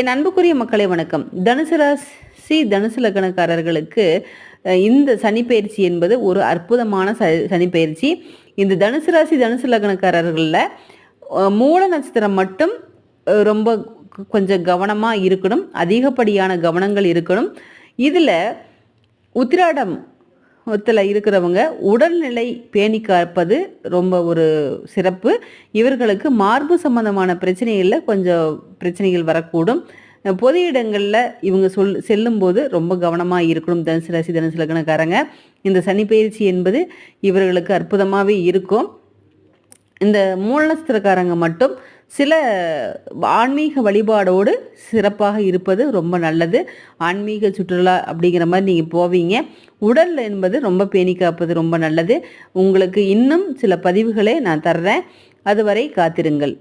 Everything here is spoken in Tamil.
என் அன்புக்குரிய மக்களை வணக்கம். தனுசு ராசி தனுசு லக்னக்காரர்களுக்கு இந்த சனிப்பயிற்சி என்பது ஒரு அற்புதமான ச சனிப்பயிற்சி இந்த தனுசு ராசி தனுசு லக்னக்காரர்களில் மூல நட்சத்திரம் மட்டும் ரொம்ப கொஞ்சம் கவனமாக இருக்கணும். அதிகப்படியான கவனங்கள் இருக்கணும். இதில் உத்திராடம் த்தில் இருக்கிறவங்க உடல்நிலை பேணி காப்பது ரொம்ப ஒரு சிறப்பு. இவர்களுக்கு மார்பு சம்பந்தமான பிரச்சனைகளில் கொஞ்சம் பிரச்சனைகள் வரக்கூடும். பொது இடங்களில் இவங்க சொல் செல்லும்போது ரொம்ப கவனமாக இருக்கணும். தனுசு ராசி தனுசு லக்னக்காரங்க. இந்த பயிற்சி என்பது இவர்களுக்கு அற்புதமாகவே இருக்கும். இந்த மூலஸ்திரக்காரங்க மட்டும் சில ஆன்மீக வழிபாடோடு சிறப்பாக இருப்பது ரொம்ப நல்லது. ஆன்மீக சுற்றுலா அப்படிங்கிற மாதிரி நீங்கள் போவீங்க. உடல் என்பது ரொம்ப பேணி காப்பது ரொம்ப நல்லது. உங்களுக்கு இன்னும் சில பதிவுகளை நான் தர்றேன். அதுவரை காத்திருங்கள்.